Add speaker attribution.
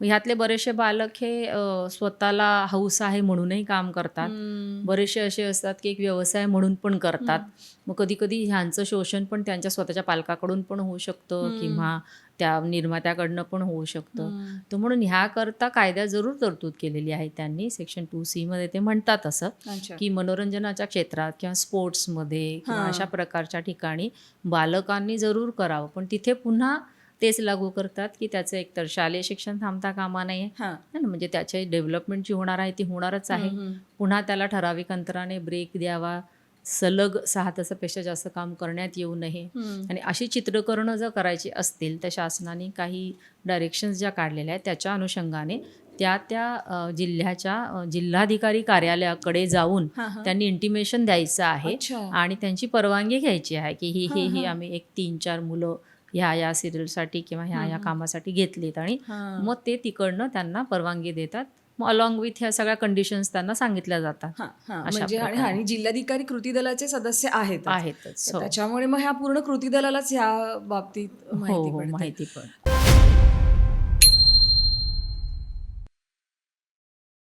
Speaker 1: ह्यातले बरेचसे बालक हे स्वतःला हौस आहे म्हणूनही काम करतात. बरेचसे असे असतात की एक व्यवसाय म्हणून पण करतात मग कधी कधी ह्यांचं शोषण पण त्यांच्या स्वतःच्या पालकाकडून पण होऊ शकतं. किंवा त्या निर्मात्याकडनं पण होऊ शकतं. तर म्हणून ह्याकरता कायद्यात जरूर तरतूद केलेली आहे त्यांनी सेक्शन टू सी मध्ये ते म्हणतात असं की मनोरंजनाच्या क्षेत्रात किंवा स्पोर्ट्समध्ये किंवा. अशा प्रकारच्या ठिकाणी बालकांनी जरूर करावं पण तिथे पुन्हा तेच लागू करतात की त्याचं एकतर शालेय शिक्षण थांबता कामा नये म्हणजे त्याची डेव्हलपमेंट जी होणार आहे ती होणारच आहे. पुन्हा त्याला ठराविक अंतराने ब्रेक द्यावा सलग सहा तासापेक्षा जास्त काम करण्यात येऊ नये. आणि अशी चित्रकरणं जर करायची असतील तर शासनाने काही डायरेक्शन्स ज्या काढलेल्या आहेत त्याच्या अनुषंगाने त्या त्या जिल्ह्याच्या जिल्हाधिकारी कार्यालयाकडे जाऊन. त्यांनी इंटिमेशन द्यायचं आहे आणि त्यांची परवानगी घ्यायची आहे की ही हां. आम्ही एक तीन चार मुलं ह्या या सिरियलसाठी किंवा ह्या या. कामासाठी घेतलीत आणि. मग ते तिकडनं त्यांना परवानगी देतात. मग अलॉंग विथ ह्या सगळ्या कंडिशन्स त्यांना सांगितल्या जातात.
Speaker 2: म्हणजे आणि जिल्हाधिकारी कृती दलाचे सदस्य आहेत.
Speaker 1: आहेतच. हो.
Speaker 2: त्याच्यामुळे मग ह्या पूर्ण कृती दलालाच ह्या बाबतीत
Speaker 1: हो
Speaker 2: माहिती
Speaker 1: हो. माहिती पण